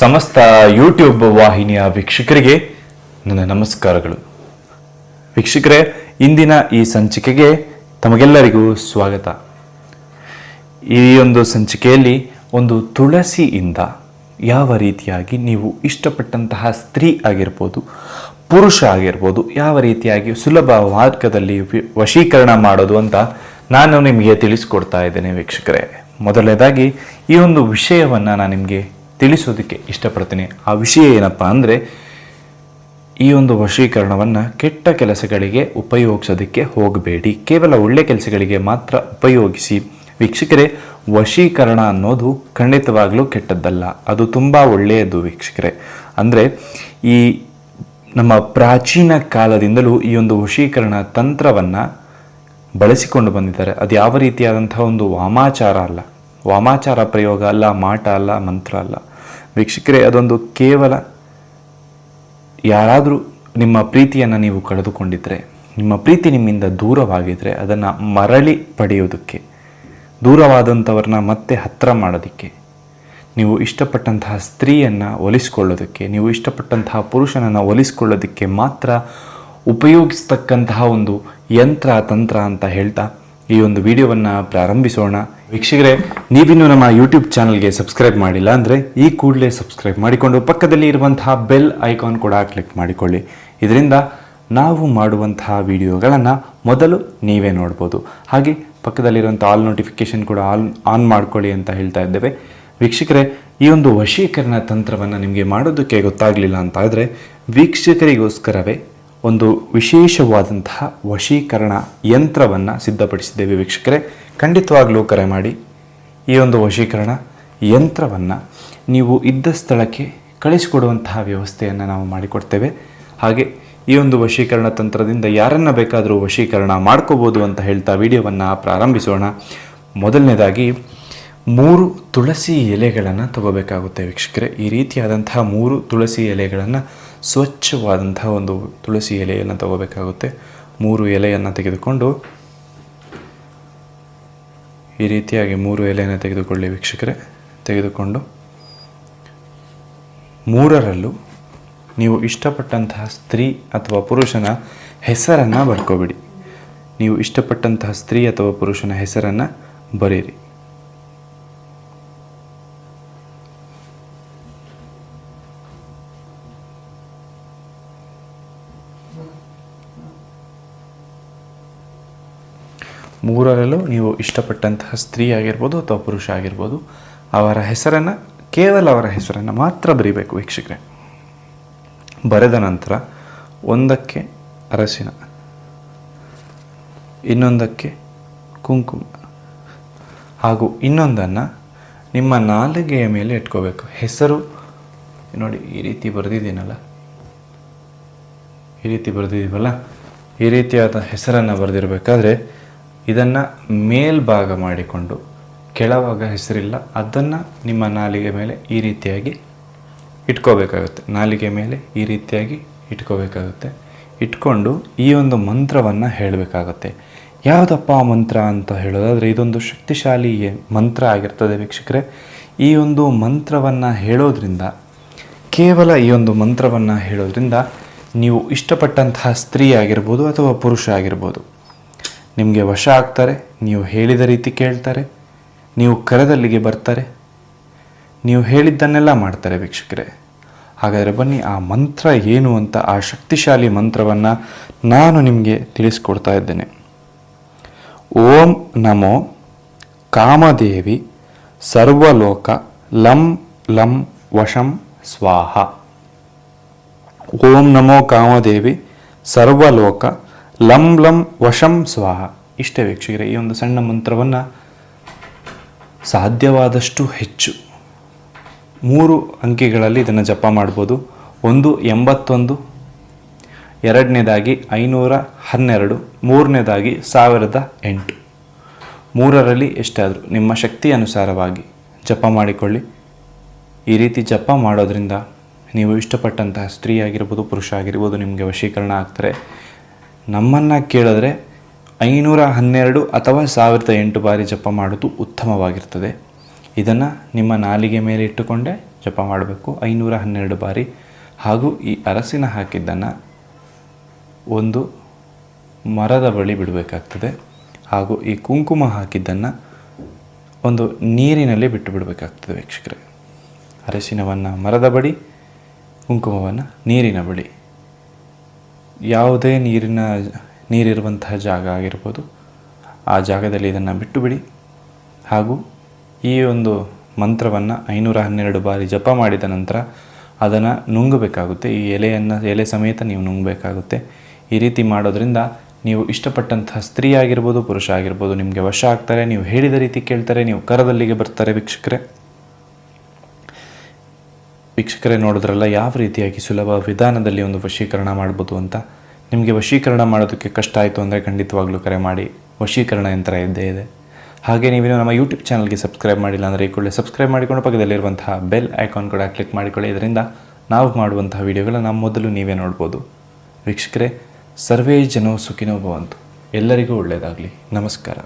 ಸಮಸ್ತ ಯೂಟ್ಯೂಬ್ ವಾಹಿನಿಯ ವೀಕ್ಷಕರಿಗೆ ನನ್ನ ನಮಸ್ಕಾರಗಳು. ವೀಕ್ಷಕರೇ, ಇಂದಿನ ಈ ಸಂಚಿಕೆಗೆ ತಮಗೆಲ್ಲರಿಗೂ ಸ್ವಾಗತ. ಈ ಒಂದು ಸಂಚಿಕೆಯಲ್ಲಿ ಒಂದು ತುಳಸಿಯಿಂದ ಯಾವ ರೀತಿಯಾಗಿ ನೀವು ಇಷ್ಟಪಟ್ಟಂತಹ ಸ್ತ್ರೀ ಆಗಿರ್ಬೋದು, ಪುರುಷ ಆಗಿರ್ಬೋದು, ಯಾವ ರೀತಿಯಾಗಿ ಸುಲಭ ಮಾರ್ಗದಲ್ಲಿ ವಶೀಕರಣ ಮಾಡೋದು ಅಂತ ನಾನು ನಿಮಗೆ ತಿಳಿಸ್ಕೊಡ್ತಾ ಇದ್ದೇನೆ ವೀಕ್ಷಕರೇ. ಮೊದಲನೇದಾಗಿ ಈ ಒಂದು ವಿಷಯವನ್ನು ನಾನು ನಿಮಗೆ ತಿಳಿಸೋದಕ್ಕೆ ಇಷ್ಟಪಡ್ತೀನಿ. ಆ ವಿಷಯ ಏನಪ್ಪ ಅಂದರೆ, ಈ ಒಂದು ವಶೀಕರಣವನ್ನು ಕೆಟ್ಟ ಕೆಲಸಗಳಿಗೆ ಉಪಯೋಗಿಸೋದಕ್ಕೆ ಹೋಗಬೇಡಿ. ಕೇವಲ ಒಳ್ಳೆ ಕೆಲಸಗಳಿಗೆ ಮಾತ್ರ ಉಪಯೋಗಿಸಿ. ವೀಕ್ಷಕರೇ, ವಶೀಕರಣ ಅನ್ನೋದು ಖಂಡಿತವಾಗ್ಲೂ ಕೆಟ್ಟದ್ದಲ್ಲ. ಅದು ತುಂಬ ಒಳ್ಳೆಯದು ವೀಕ್ಷಕರೇ. ಅಂದರೆ, ಈ ನಮ್ಮ ಪ್ರಾಚೀನ ಕಾಲದಿಂದಲೂ ಈ ಒಂದು ವಶೀಕರಣ ತಂತ್ರವನ್ನು ಬಳಸಿಕೊಂಡು ಬಂದಿದ್ದಾರೆ. ಅದು ಯಾವ ರೀತಿಯಾದಂಥ ಒಂದು ವಾಮಾಚಾರ ಅಲ್ಲ. ವಾಮಾಚಾರ ಪ್ರಯೋಗ ಅಲ್ಲ, ಮಾಟ ಅಲ್ಲ, ಮಂತ್ರ ಅಲ್ಲ. ವೀಕ್ಷಕರೇ, ಅದೊಂದು ಕೇವಲ ಯಾರಾದರೂ ನಿಮ್ಮ ಪ್ರೀತಿಯನ್ನು ನೀವು ಕಳೆದುಕೊಂಡಿದ್ದರೆ ನಿಮ್ಮ ಪ್ರೀತಿ ನಿಮ್ಮಿಂದ ದೂರವಾಗಿದ್ದರೆ ಅದನ್ನು ಮರಳಿ ಪಡೆಯೋದಕ್ಕೆ ದೂರವಾದಂಥವ್ರನ್ನ ಮತ್ತೆ ಹತ್ತಿರ ಮಾಡೋದಕ್ಕೆ, ನೀವು ಇಷ್ಟಪಟ್ಟಂತಹ ಸ್ತ್ರೀಯನ್ನು ಒಲಿಸ್ಕೊಳ್ಳೋದಕ್ಕೆ, ನೀವು ಇಷ್ಟಪಟ್ಟಂತಹ ಪುರುಷನನ್ನು ಒಲಿಸ್ಕೊಳ್ಳೋದಕ್ಕೆ ಮಾತ್ರ ಉಪಯೋಗಿಸ್ತಕ್ಕಂತಹ ಒಂದು ಯಂತ್ರ, ತಂತ್ರ ಅಂತ ಹೇಳ್ತಾ ಈ ಒಂದು ವಿಡಿಯೋವನ್ನು ಪ್ರಾರಂಭಿಸೋಣ. ವೀಕ್ಷಕರೇ, ನೀವಿನ್ನೂ ನಮ್ಮ ಯೂಟ್ಯೂಬ್ ಚಾನಲ್ಗೆ ಸಬ್ಸ್ಕ್ರೈಬ್ ಮಾಡಿಲ್ಲ ಅಂದರೆ ಈ ಕೂಡಲೇ ಸಬ್ಸ್ಕ್ರೈಬ್ ಮಾಡಿಕೊಂಡು ಪಕ್ಕದಲ್ಲಿ ಇರುವಂತಹ ಬೆಲ್ ಐಕಾನ್ ಕೂಡ ಕ್ಲಿಕ್ ಮಾಡಿಕೊಳ್ಳಿ. ಇದರಿಂದ ನಾವು ಮಾಡುವಂತಹ ವಿಡಿಯೋಗಳನ್ನು ಮೊದಲು ನೀವೇ ನೋಡ್ಬೋದು. ಹಾಗೆ ಪಕ್ಕದಲ್ಲಿರುವಂಥ ಆಲ್ ನೋಟಿಫಿಕೇಷನ್ ಕೂಡ ಆಲ್ ಆನ್ ಮಾಡ್ಕೊಳ್ಳಿ ಅಂತ ಹೇಳ್ತಾ ಇದ್ದೇವೆ. ವೀಕ್ಷಕರೇ, ಈ ಒಂದು ವಶೀಕರಣ ತಂತ್ರವನ್ನು ನಿಮಗೆ ಮಾಡೋದಕ್ಕೆ ಗೊತ್ತಾಗಲಿಲ್ಲ ಅಂತ ಆದರೆ ವೀಕ್ಷಕರಿಗೋಸ್ಕರವೇ ಒಂದು ವಿಶೇಷವಾದಂತಹ ವಶೀಕರಣ ಯಂತ್ರವನ್ನು ಸಿದ್ಧಪಡಿಸಿದ್ದೇವೆ ವೀಕ್ಷಕರೇ. ಖಂಡಿತವಾಗ್ಲೂ ಕರೆ ಮಾಡಿ, ಈ ಒಂದು ವಶೀಕರಣ ಯಂತ್ರವನ್ನು ನೀವು ಇದ್ದ ಸ್ಥಳಕ್ಕೆ ಕಳಿಸಿಕೊಡುವಂತಹ ವ್ಯವಸ್ಥೆಯನ್ನು ನಾವು ಮಾಡಿಕೊಡ್ತೇವೆ. ಹಾಗೆ ಈ ಒಂದು ವಶೀಕರಣ ತಂತ್ರದಿಂದ ಯಾರನ್ನ ಬೇಕಾದರೂ ವಶೀಕರಣ ಮಾಡ್ಕೋಬೋದು ಅಂತ ಹೇಳ್ತಾ ವಿಡಿಯೋವನ್ನು ಪ್ರಾರಂಭಿಸೋಣ. ಮೊದಲನೇದಾಗಿ, ಮೂರು ತುಳಸಿ ಎಲೆಗಳನ್ನು ತಗೋಬೇಕಾಗುತ್ತೆ ವೀಕ್ಷಕರೇ. ಈ ರೀತಿಯಾದಂತಹ ಮೂರು ತುಳಸಿ ಎಲೆಗಳನ್ನು ಸ್ವಚ್ಛವಾದಂತಹ ಒಂದು ತುಳಸಿ ಎಲೆಯನ್ನು ತಗೋಬೇಕಾಗುತ್ತೆ. ಮೂರು ಎಲೆಯನ್ನು ತೆಗೆದುಕೊಂಡು ಈ ರೀತಿಯಾಗಿ ಮೂರು ಎಲೆಯನ್ನು ತೆಗೆದುಕೊಳ್ಳಿ ವೀಕ್ಷಕರೇ. ತೆಗೆದುಕೊಂಡು ಮೂರರಲ್ಲೂ ನೀವು ಇಷ್ಟಪಟ್ಟಂತಹ ಸ್ತ್ರೀ ಅಥವಾ ಪುರುಷನ ಹೆಸರನ್ನು ಬರ್ಕೋಬಿಡಿ. ನೀವು ಇಷ್ಟಪಟ್ಟಂತಹ ಸ್ತ್ರೀ ಅಥವಾ ಪುರುಷನ ಹೆಸರನ್ನು ಬರೀರಿ. ಮೂರರಲ್ಲೂ ನೀವು ಇಷ್ಟಪಟ್ಟಂತಹ ಸ್ತ್ರೀ ಆಗಿರ್ಬೋದು ಅಥವಾ ಪುರುಷ ಆಗಿರ್ಬೋದು, ಅವರ ಹೆಸರನ್ನು, ಕೇವಲ ಅವರ ಹೆಸರನ್ನು ಮಾತ್ರ ಬರೀಬೇಕು ವೀಕ್ಷಕರೇ. ಬರೆದ ನಂತರ ಒಂದಕ್ಕೆ ಅರಸಿನ, ಇನ್ನೊಂದಕ್ಕೆ ಕುಂಕುಮ ಹಾಗೂ ಇನ್ನೊಂದನ್ನು ನಿಮ್ಮ ನಾಲಿಗೆಯ ಮೇಲೆ ಇಟ್ಕೋಬೇಕು. ಹೆಸರು, ನೋಡಿ, ಈ ರೀತಿ ಬರೆದಿದ್ದೀನಲ್ಲ? ಈ ರೀತಿ ಬರೆದಿದ್ದೀವಲ್ಲ? ಈ ರೀತಿಯಾದ ಹೆಸರನ್ನು ಬರೆದಿರಬೇಕಾದ್ರೆ ಇದನ್ನು ಮೇಲ್ಭಾಗ ಮಾಡಿಕೊಂಡು ಕೆಳಭಾಗ ಹೆಸರಿಲ್ಲ, ಅದನ್ನು ನಿಮ್ಮ ನಾಲಿಗೆ ಮೇಲೆ ಈ ರೀತಿಯಾಗಿ ಇಟ್ಕೋಬೇಕಾಗುತ್ತೆ. ನಾಲಿಗೆ ಮೇಲೆ ಈ ರೀತಿಯಾಗಿ ಇಟ್ಕೋಬೇಕಾಗುತ್ತೆ. ಇಟ್ಕೊಂಡು ಈ ಒಂದು ಮಂತ್ರವನ್ನು ಹೇಳಬೇಕಾಗುತ್ತೆ. ಯಾವುದಪ್ಪ ಆ ಮಂತ್ರ ಅಂತ ಹೇಳೋದಾದರೆ, ಇದೊಂದು ಶಕ್ತಿಶಾಲಿ ಮಂತ್ರ ಆಗಿರ್ತದೆ ವೀಕ್ಷಕರೇ. ಈ ಒಂದು ಮಂತ್ರವನ್ನು ಹೇಳೋದ್ರಿಂದ, ಕೇವಲ ಈ ಒಂದು ಮಂತ್ರವನ್ನು ಹೇಳೋದ್ರಿಂದ ನೀವು ಇಷ್ಟಪಟ್ಟಂತಹ ಸ್ತ್ರೀ ಆಗಿರ್ಬೋದು ಅಥವಾ ಪುರುಷ ಆಗಿರ್ಬೋದು ನಿಮಗೆ ವಶ ಆಗ್ತಾರೆ, ನೀವು ಹೇಳಿದ ರೀತಿ ಕೇಳ್ತಾರೆ, ನೀವು ಕರೆದಲ್ಲಿಗೆ ಬರ್ತಾರೆ, ನೀವು ಹೇಳಿದ್ದನ್ನೆಲ್ಲ ಮಾಡ್ತಾರೆ ವೀಕ್ಷಕರೇ. ಹಾಗಾದರೆ ಬನ್ನಿ, ಆ ಮಂತ್ರ ಏನು ಅಂತ, ಆ ಶಕ್ತಿಶಾಲಿ ಮಂತ್ರವನ್ನು ನಾನು ನಿಮಗೆ ತಿಳಿಸ್ಕೊಡ್ತಾ ಇದ್ದೇನೆ. ಓಂ ನಮೋ ಕಾಮದೇವಿ ಸರ್ವಲೋಕ ಲಂ ಲಂ ವಶಂ ಸ್ವಾಹ. ಓಂ ನಮೋ ಕಾಮದೇವಿ ಸರ್ವಲೋಕ ಲಂ ಲಂ ವಶಂ ಸ್ವಾಹ. ಇಷ್ಟೇ ವೀಕ್ಷಕರೇ, ಈ ಒಂದು ಸಣ್ಣ ಮಂತ್ರವನ್ನು ಸಾಧ್ಯವಾದಷ್ಟು ಹೆಚ್ಚು ಮೂರು ಅಂಕಿಗಳಲ್ಲಿ ಇದನ್ನು ಜಪ ಮಾಡ್ಬೋದು. ಒಂದು, ಎಂಬತ್ತೊಂದು, ಎರಡನೇದಾಗಿ ಐನೂರ ಹನ್ನೆರಡು, ಮೂರನೇದಾಗಿ ಸಾವಿರದ ಎಂಟು. ಮೂರರಲ್ಲಿ ಎಷ್ಟಾದರೂ ನಿಮ್ಮ ಶಕ್ತಿ ಅನುಸಾರವಾಗಿ ಜಪ ಮಾಡಿಕೊಳ್ಳಿ. ಈ ರೀತಿ ಜಪ ಮಾಡೋದರಿಂದ ನೀವು ಇಷ್ಟಪಟ್ಟಂತಹ ಸ್ತ್ರೀ ಆಗಿರ್ಬೋದು, ಪುರುಷ ಆಗಿರ್ಬೋದು, ನಿಮಗೆ ವಶೀಕರಣ ಆಗ್ತಾರೆ. ನಮ್ಮನ್ನು ಕೇಳಿದ್ರೆ ಐನೂರ ಹನ್ನೆರಡು ಅಥವಾ ಸಾವಿರದ ಎಂಟು ಬಾರಿ ಜಪ ಮಾಡೋದು ಉತ್ತಮವಾಗಿರ್ತದೆ. ಇದನ್ನು ನಿಮ್ಮ ನಾಲಿಗೆ ಮೇಲೆ ಇಟ್ಟುಕೊಂಡೇ ಜಪ ಮಾಡಬೇಕು. ಐನೂರ ಹನ್ನೆರಡು ಬಾರಿ. ಹಾಗೂ ಈ ಅರಸಿನ ಹಾಕಿದ್ದನ್ನು ಒಂದು ಮರದ ಬಳಿ ಬಿಡಬೇಕಾಗ್ತದೆ. ಹಾಗೂ ಈ ಕುಂಕುಮ ಹಾಕಿದ್ದನ್ನು ಒಂದು ನೀರಿನಲ್ಲಿ ಬಿಟ್ಟು ಬಿಡಬೇಕಾಗ್ತದೆ ವೀಕ್ಷಕರೇ. ಅರಸಿನವನ್ನು ಮರದ ಬಳಿ, ಕುಂಕುಮವನ್ನು ನೀರಿನ ಬಳಿ. ಯಾವುದೇ ನೀರಿನ ನೀರಿರುವಂತಹ ಜಾಗ ಆಗಿರ್ಬೋದು, ಆ ಜಾಗದಲ್ಲಿ ಇದನ್ನು ಬಿಟ್ಟು ಬಿಡಿ ಹಾಗೂ ಈ ಒಂದು ಮಂತ್ರವನ್ನು ಐನೂರ ಹನ್ನೆರಡು ಬಾರಿ ಜಪ ಮಾಡಿದ ನಂತರ ಅದನ್ನು ನುಂಗಬೇಕಾಗುತ್ತೆ. ಈ ಎಲೆಯನ್ನು, ಎಲೆ ಸಮೇತ ನೀವು ನುಂಗಬೇಕಾಗುತ್ತೆ. ಈ ರೀತಿ ಮಾಡೋದ್ರಿಂದ ನೀವು ಇಷ್ಟಪಟ್ಟಂತಹ ಸ್ತ್ರೀ ಆಗಿರ್ಬೋದು, ಪುರುಷ ಆಗಿರ್ಬೋದು, ನಿಮಗೆ ವಶ ಆಗ್ತಾರೆ. ನೀವು ಹೇಳಿದ ರೀತಿ ಕೇಳ್ತಾರೆ, ನೀವು ಕರದಲ್ಲಿಗೆ ಬರ್ತಾರೆ ವೀಕ್ಷಕರೇ. ವೀಕ್ಷಕರೇ ನೋಡಿದ್ರಲ್ಲ, ಯಾವ ರೀತಿಯಾಗಿ ಸುಲಭ ವಿಧಾನದಲ್ಲಿ ಒಂದು ವಶೀಕರಣ ಮಾಡ್ಬೋದು ಅಂತ? ನಿಮಗೆ ವಶೀಕರಣ ಮಾಡೋದಕ್ಕೆ ಕಷ್ಟ ಆಯಿತು ಅಂದರೆ ಖಂಡಿತವಾಗ್ಲೂ ಕರೆ ಮಾಡಿ. ವಶೀಕರಣ ಯಂತ್ರ ಇದ್ದೇ ಇದೆ. ಹಾಗೆ ನೀವೇನು ನಮ್ಮ ಯೂಟ್ಯೂಬ್ ಚಾನಲ್ಗೆ ಸಬ್ಸ್ಕ್ರೈಬ್ ಮಾಡಿಲ್ಲ ಅಂದರೆ ಈ ಕೂಡಲೇ ಸಬ್ಸ್ಕ್ರೈಬ್ ಮಾಡಿಕೊಂಡು ಪಕ್ಕದಲ್ಲಿರುವಂತಹ ಬೆಲ್ ಐಕಾನ್ ಕೂಡ ಕ್ಲಿಕ್ ಮಾಡಿಕೊಳ್ಳಿ. ಇದರಿಂದ ನಾವು ಮಾಡುವಂತಹ ವಿಡಿಯೋಗಳನ್ನ ಮೊದಲು ನೀವೇ ನೋಡ್ಬೋದು. ವೀಕ್ಷಕರೇ, ಸರ್ವೇ ಜನೋ ಸುಖಿನೋ ಭವಂತು. ಎಲ್ಲರಿಗೂ ಒಳ್ಳೆಯದಾಗಲಿ. ನಮಸ್ಕಾರ.